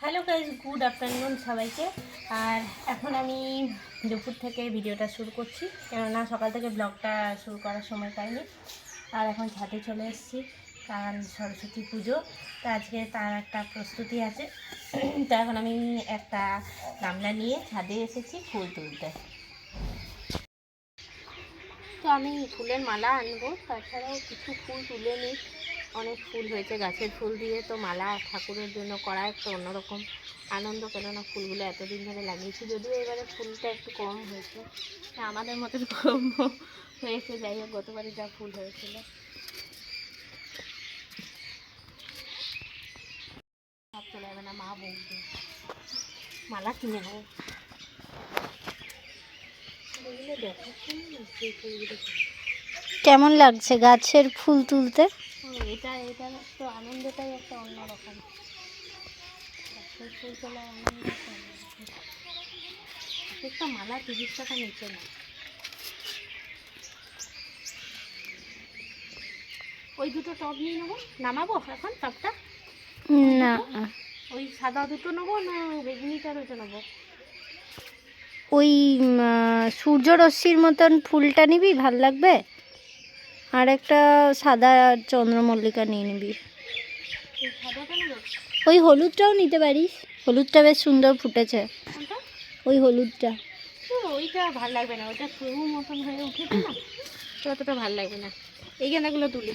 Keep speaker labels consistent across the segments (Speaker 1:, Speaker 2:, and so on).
Speaker 1: Hello guys good afternoon সবাইকে। আর এখন আমি দুপুর থেকে ভিডিওটা শুরু করছি। কেননা সকাল থেকে ব্লগটা শুরু করার সময় পাইনি। আর এখন ছাদে চলে এসেছি কারণ সরস্বতী পুজো। তো আজকে তার একটা প্রস্তুতি আছে। তো এখন আমি একটা গামলা নিয়ে ছাদে এসেছি ফুল তুলতে। তো আমি ফুলের মালা আনব, তাছাড়াও কিছু ফুল তুলে নিই। অনেক ফুল হয়েছে, গাছের ফুল দিয়ে তো মালা ঠাকুরের জন্য করা একটা অন্যরকম আনন্দ, কেননা ফুলগুলো এতদিন ধরে লাগিয়েছি, যদিও এবারে ফুলটা একটু কম হয়েছে। আমাদের মতন কম হয়েছে, যাই হোক, গতবারে যা ফুল হয়েছিল। চলে যাবে না, মা বলবে মালা কিনে নেব।
Speaker 2: কেমন লাগছে গাছের ফুল তুলতে?
Speaker 1: এটা এটা তো আনন্দটাই একটা অন্যরকম। ফুল তোলার একটা মালা তিরিশ টাকা নিচে না ওই দুটো টব নিয়ে নেব? নামাবো এখন টবটা
Speaker 2: না।
Speaker 1: ওই সাদা দুটো নেব না বেগুনিটার দুটো নেব?
Speaker 2: ওই সূর্যরশ্মির মতন ফুলটা নিবি ভালো লাগবে? আর একটা সাদা চন্দ্রমল্লিকা নিয়ে নিবি।
Speaker 1: ওই
Speaker 2: হলুদটাও নিতে পারিস। হলুদটা বেশ সুন্দর ফুটেছে। ওই হলুদটা।
Speaker 1: ওইটা ভালো লাগবে না। ওইটা সরু মতন হয়ে উঠেছে না? তো অতটা ভালো লাগবে না। এই গেঁদাগুলো তুলি।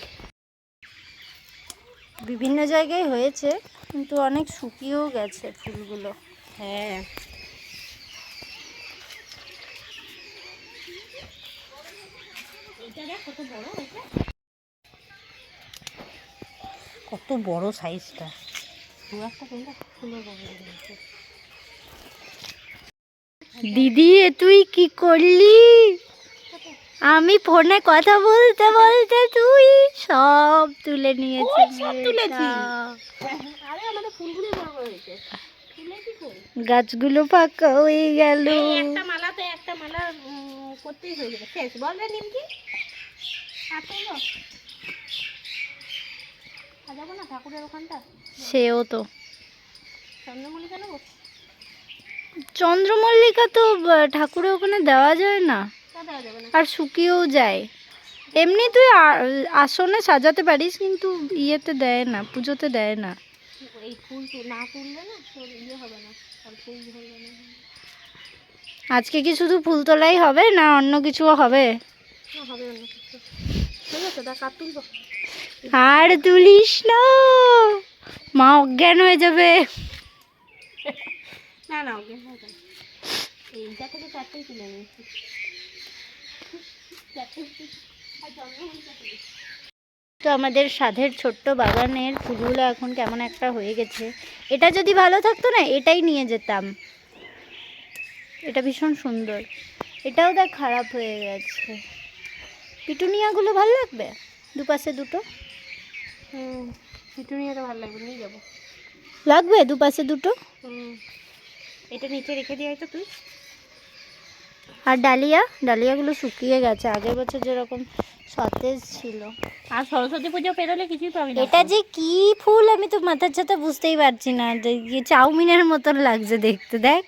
Speaker 2: বিভিন্ন জায়গায় হয়েছে কিন্তু অনেক শুকিয়েও গেছে ফুলগুলো।
Speaker 1: হ্যাঁ। এটা দেখ কত বড় এটা। কত বড় সাইজটা। দু একটা কিন্তু ফুলের বড়
Speaker 2: দিদি তুই কি করলি? আমি ফোনে কথা বলতে বলতে তুই সব তুলে নিয়েছিস
Speaker 1: সব তুলেছি। আরে আমাদের ফুলগুলো বড় হয়েছে।
Speaker 2: গাছগুলো ফাঁকা হয়ে গেল।
Speaker 1: একটা মালাতে একটা মালা করতেই হয়ে যাবে। শেষ বল রে নিমকি। সাজাবো না ঠাকুরের ওখানটা?
Speaker 2: সেও তো।
Speaker 1: চন্দ্রমল্লিকা নেব?
Speaker 2: চন্দ্রমল্লিকা তো ঠাকুরের ওখানে দেওয়া যায়
Speaker 1: যাবে না।
Speaker 2: আর শুকিয়েও যায়। এমনি তুই আসনে সাজাতে পারিস কিন্তু ইয়েতে দেয় না পুজোতে দেয় না।
Speaker 1: এই ফুল না তুললে না ইয়ে হবে না আর ফুল ধরবে না।
Speaker 2: আজকে কি শুধু ফুল তোলাই হবে না অন্য কিছুও হবে?
Speaker 1: হবে অন্য কিছু। ঠিক আছে দেখ আর তুলবো।
Speaker 2: আর তুলিস না মা অজ্ঞান হয়ে যাবে।
Speaker 1: না না। এইটা থেকে চারটেই তুলে নিয়েছি। আর তুলি
Speaker 2: তো আমাদের সাধের ছোট্ট বাগানের ফুলগুলো এখন কেমন একটা হয়ে গেছে। এটা যদি ভালো থাকতো না এটাই নিয়ে যেতাম। এটা ভীষণ সুন্দর। এটাও দেখ খারাপ হয়ে গেছে। পিটুনিয়াগুলো ভালো লাগবে? দুপাশে দুটো?
Speaker 1: হুম পিটুনিয়াটা ভালো লাগবে নিয়ে যাব।
Speaker 2: লাগবে দুপাশে দুটো?
Speaker 1: এটা নিচে রেখে দিয়ে তো তুই?
Speaker 2: আর ডালিয়া? ডালিয়াগুলো শুকিয়ে গেছে। আগের বছর যেরকম সতেজ ছিল।
Speaker 1: আর সরস্বতী পুজো পেরোলে কিছুই পাবি
Speaker 2: এটা যে কি ফুল আমি তো মাথার সাথে বুঝতেই পারছি না। যে চাউমিনের মতন লাগছে দেখতে দেখ।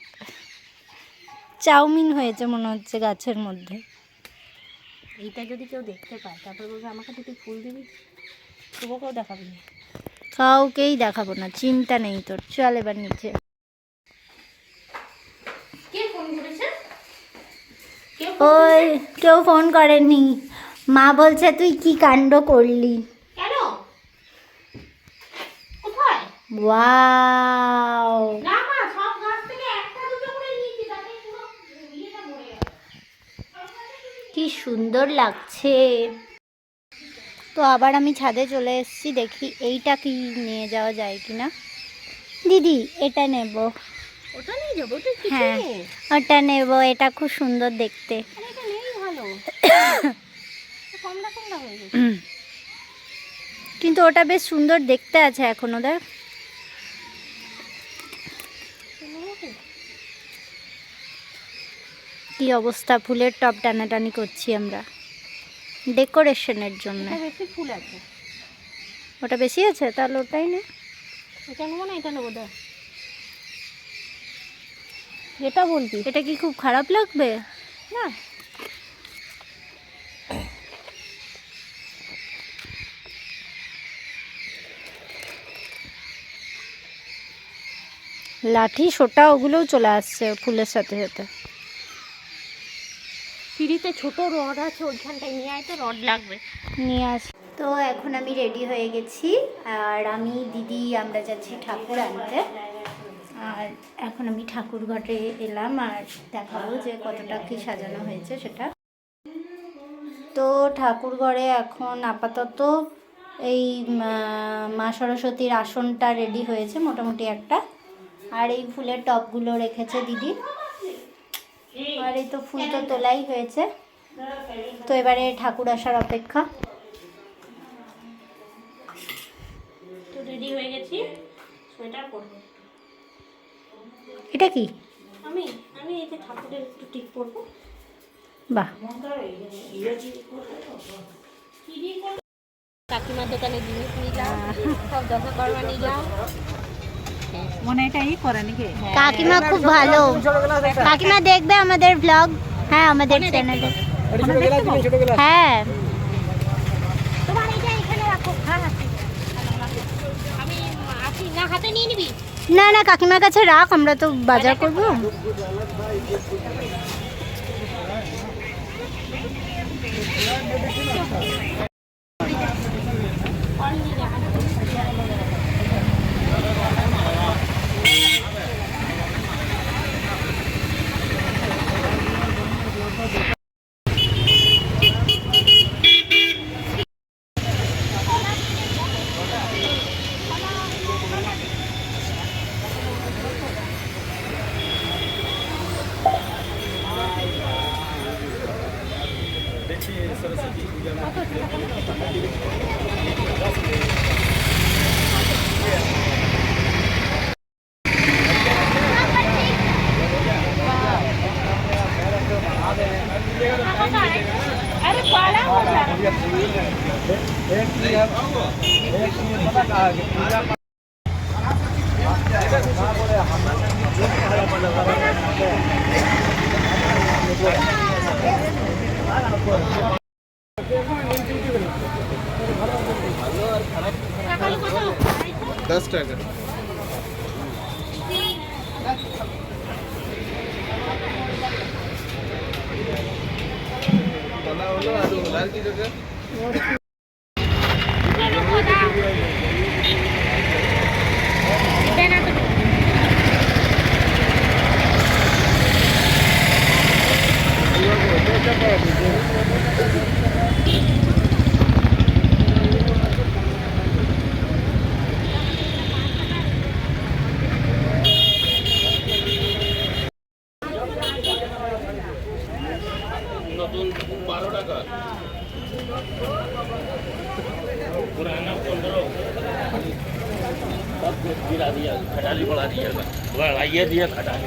Speaker 2: চাউমিন হয়েছে মনে হচ্ছে গাছের মধ্যে।
Speaker 1: এইটা যদি কেউ দেখতে পায় তারপর বলবে আমাকে তুই ফুল দিবি শুভকেও দেখাবি না।
Speaker 2: কাউকেই দেখাবো না চিন্তা নেই তোর। চল এবার নিচে।
Speaker 1: কে ফোন করেছে?
Speaker 2: ওই কেউ ফোন করেনি। মা বলছে তুই কি কাণ্ড করলি?
Speaker 1: কেন? কোথায়?
Speaker 2: ওয়াও
Speaker 1: না মা সব গাছ থেকে একটা দুটো করে নিয়েছি তাতে পুরো ইয়েটা মরে গেল
Speaker 2: কি সুন্দর লাগছে। তো আবার আমি ছাদে চলে এসেছি দেখি এইটা কি নিয়ে যাওয়া যায় কিনা। দিদি এটা নেব।
Speaker 1: ওটা নিয়ে যাব ওটা কিছু
Speaker 2: হ্যাঁ। ওটা নেব এটা খুব সুন্দর দেখতে।
Speaker 1: এটা নেই ভালো। কমলা কমলা হয়ে গেছে।
Speaker 2: কিন্তু ওটা বেশ সুন্দর দেখতে আছে এখনও দেখ।
Speaker 1: কি?
Speaker 2: কি অবস্থা ফুলের টপ টানাটানি করছি আমরা। ডেকোরেশনের জন্য।
Speaker 1: বেশি ফুল আছে।
Speaker 2: ওটা বেশি আছে? তাহলে ওটাই নে।
Speaker 1: এটা নেব না এটা নেব দেখ। যেটা বলবি।
Speaker 2: এটা কি খুব খারাপ লাগবে?
Speaker 1: না।
Speaker 2: লাঠি সোটা ওগুলোও চলে আসছে ফুলের সাথে সাথে।
Speaker 1: সিঁড়িতে ছোট রড আছে ওইখানটায় নিয়ে আয় তো রড লাগবে।
Speaker 2: নিয়ে আস। তো এখন আমি রেডি হয়ে গেছি আর আমি দিদি আমরা যাচ্ছি ঠাকুর আনতে। আর এখন আমি ঠাকুর ঘটে এলাম আর দেখাবো যে কতটা কি সাজানো হয়েছে সেটা। তো ঠাকুর ঘরে এখন আপাতত এই মা সরস্বতীর আসনটা রেডি হয়েছে মোটামুটি একটা। আর এই ফুলের টবগুলো রেখেছে দিদি। আর এই তো ফুল তো তোলাই হয়েছে। তো এবারে ঠাকুর আসার অপেক্ষা।
Speaker 1: তো রেডি হয়ে গেছি। সোয়েটার পরবো।
Speaker 2: এটা কি?
Speaker 1: আমি আমি এই যে ঠাকুরের একটু টিপ পরবো।
Speaker 2: বাহ।
Speaker 1: কাকিমার দোকানে জিনিস নিলাম সব দশকর্মা নিলাম
Speaker 3: মনে এটা ই করে নাকি?
Speaker 2: কাকিমা খুব ভালো। কাকিমা দেখবে আমাদের ব্লগ হ্যাঁ আমাদের চ্যানেলে হ্যাঁ।
Speaker 1: তোমার এইটা এখানে রাখো। হ্যাঁ। আমি আসি না হাতে নিয়ে নিবি?
Speaker 2: না না কাকিমার কাছে রাখ আমরা তো বাজার করব।
Speaker 1: अरे
Speaker 4: दस टाका। আর কি
Speaker 5: दिया खटाली बढ़ा दिया बढ़ाइए दिया खटाली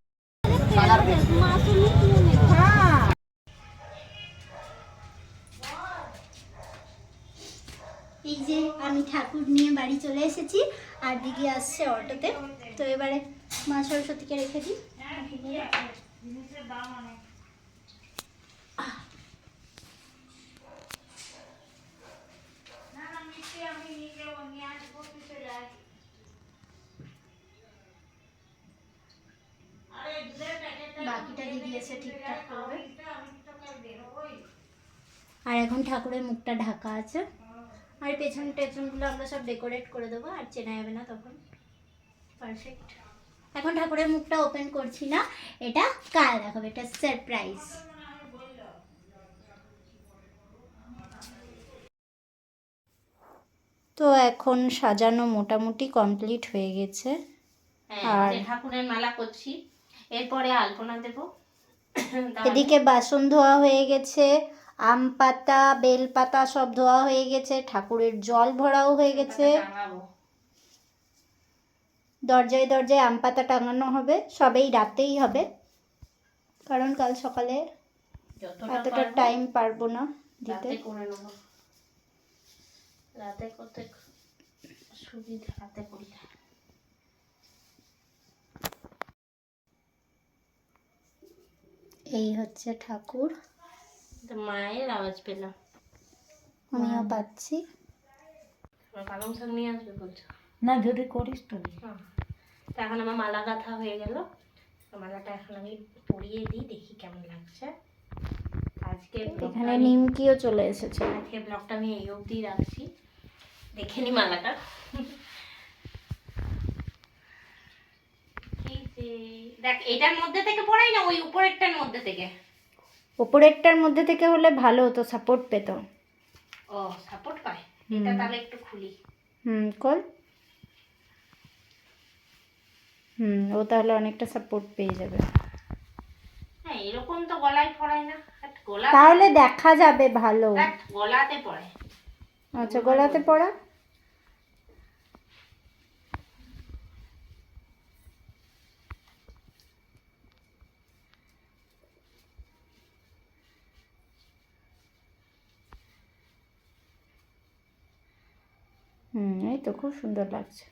Speaker 2: এই যে আমি ঠাকুর নিয়ে বাড়ি চলে এসেছি, আর দিদি আসছে অটোতে। তো এবারে মা সরস্বতীকে রেখে দিই। বাকিটা দিদি এসে ঠিকঠাক আর এখন ঠাকুরের মুখটা ঢাকা আছে। আর পেছন টেছনগুলো আমরা সব ডেকোরেট করে দেবো আর চেনা যাবে না তখন। পারফেক্ট এখন ঠাকুরের মুখটা ওপেন করছি না এটা কাল দেখাবো? এটা সারপ্রাইজ তো এখন সাজানো মোটামুটি কমপ্লিট হয়ে গেছে।
Speaker 1: হ্যাঁ
Speaker 2: আর-
Speaker 1: ঠাকুরের মালা করছি। এরপরে আলপনা দেব।
Speaker 2: এদিকে বাসন ধোয়া হয়ে গেছে। আম পাতা বেল পাতা সব ধোয়া হয়ে গেছে ঠাকুরের জল ভরাও হয়ে গেছে। দরজায় দরজায় আম পাতা টাঙানো হবে সবেই রাতেই হবে। কারণ কাল সকালে এতটা টাইম পারব না দিতে।
Speaker 1: রাতে করে নেব। রাতে করতে সুবিধা রাতে করলে
Speaker 2: এই হচ্ছে ঠাকুর।
Speaker 1: তো মায়ের আওয়াজ পেলাম।
Speaker 2: আমিও পাচ্ছি।
Speaker 1: পালং শাক নিয়ে আসবে বলছো?
Speaker 3: না যদি করিস তো
Speaker 1: হ্যাঁ। তো এখন আমার মালা গাঁথা হয়ে গেল। মালাটা এখন আমি পরিয়ে দিই দেখি কেমন লাগছে। আজকে
Speaker 2: এখানে নিমকিও চলে এসেছে।
Speaker 1: আজকে ব্লগটা আমি এই অবধি রাখছি। দেখে নি মালাটা। দেখ এটার মধ্যে থেকে পড়াই না ওই উপরেরটার মধ্যে থেকে।
Speaker 2: ওপরেরটার মধ্যে থেকে হলে ভালো হতো সাপোর্ট পেত।
Speaker 1: ও সাপোর্ট পায়? এটা তাহলে একটু খুলি।
Speaker 2: হুম কল হুম ও তাহলে অনেকটা সাপোর্ট পেয়ে যাবে।
Speaker 1: হ্যাঁ এরকম তো গলায় পড়ায় না। গলা
Speaker 2: তাহলে দেখা যাবে ভালো।
Speaker 1: গলাতে পড়ে
Speaker 2: আচ্ছা গলাতে পড়া? হুম এই তো খুব সুন্দর লাগছে।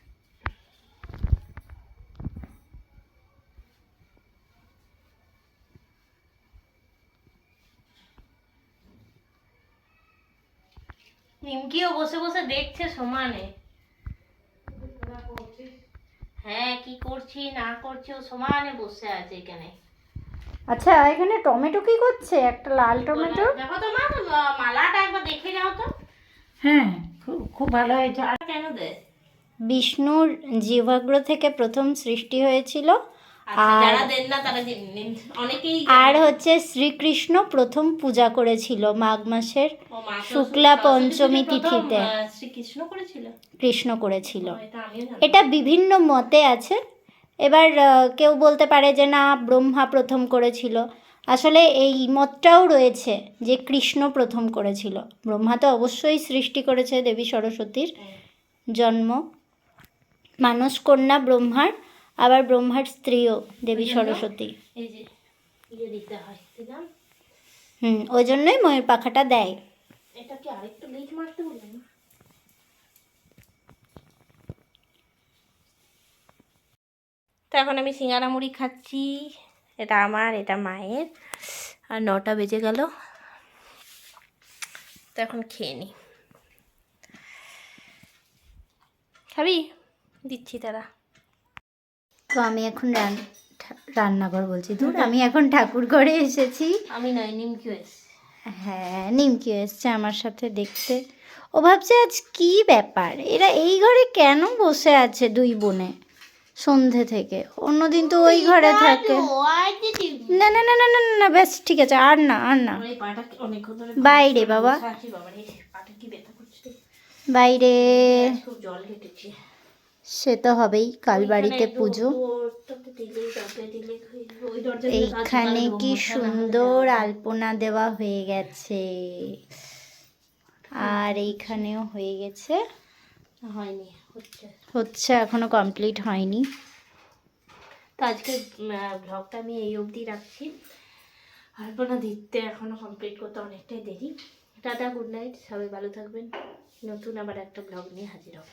Speaker 1: নিমকিও বসে বসে দেখছে সমানে। হ্যাঁ কি করছি না করছি ও সমানে বসে আছে এখানে।
Speaker 2: আচ্ছা এখানে টমেটো কি করছে? একটা লাল টমেটো?
Speaker 1: দেখো তোমার আহ, মালাটা একবার দেখে যাও তো।
Speaker 3: হ্যাঁ। খুব ভালো হয়েছে। আর
Speaker 1: কেন দে
Speaker 2: বিষ্ণুর জীবাগ্র থেকে প্রথম সৃষ্টি হয়েছিল।
Speaker 1: আচ্ছা,
Speaker 2: আর- হচ্ছে শ্রীকৃষ্ণ প্রথম পূজা করেছিল মাঘ মাসের শুক্লা পঞ্চমী তিথিতে।
Speaker 1: আহ, শ্রীকৃষ্ণ করেছিল?
Speaker 2: কৃষ্ণ করেছিল।
Speaker 1: এটা
Speaker 2: বিভিন্ন মতে আছে। এবার কেউ বলতে পারে যে না ব্রহ্মা প্রথম করেছিল। আসলে এই মতটাও রয়েছে যে কৃষ্ণ প্রথম করেছিল। ব্রহ্মা তো অবশ্যই সৃষ্টি করেছে দেবী সরস্বতীর জন্ম। মানস কন্যা ব্রহ্মার আবার ব্রহ্মার স্ত্রীও দেবী সরস্বতী।
Speaker 1: ইয়ে
Speaker 2: হুম ওই জন্যই ময়ূর পাখাটা দেয়।
Speaker 1: তো এখন আমি সিঙ্গারা মুড়ি খাচ্ছি। এটা আমার এটা মায়ের। আর নটা বেজে গেল। তো এখন খেয়ে নি। খাবি? দিচ্ছি তারা।
Speaker 2: তো আমি এখন রান্নাঘর বলছি। দূর আমি এখন ঠাকুর ঘরে এসেছি।
Speaker 1: আমি নয় নিমকিও এসছি।
Speaker 2: হ্যাঁ নিমকি এসছে আমার সাথে দেখতে। ও ভাবছে আজ কি ব্যাপার? এরা এই ঘরে কেন বসে আছে দুই বোনে? সন্ধে থেকে। অন্যদিন তো ওই ঘরে থাকে। না না না না না না, ব্যাস ঠিক আছে আর না আর না। বাইরে বাবা।
Speaker 1: করছে?
Speaker 2: বাইরে।
Speaker 1: ঘেটেছে
Speaker 2: সে তো হবেই কাল বাড়িতে পুজো। এইখানে কি সুন্দর আলপনা দেওয়া হয়ে গেছে। আর এইখানেও হয়ে গেছে।
Speaker 1: হয়নি হচ্ছে।
Speaker 2: হচ্ছে এখনও কমপ্লিট হয়নি।
Speaker 1: তো আজকে ব্লগটা আমি এই অবধি রাখছি। আলপনা দিতে এখনও কমপ্লিট করতে অনেকটাই দেরি। দাদা গুড নাইট সবাই ভালো থাকবেন। নতুন আবার একটা ব্লগ নিয়ে হাজির হব।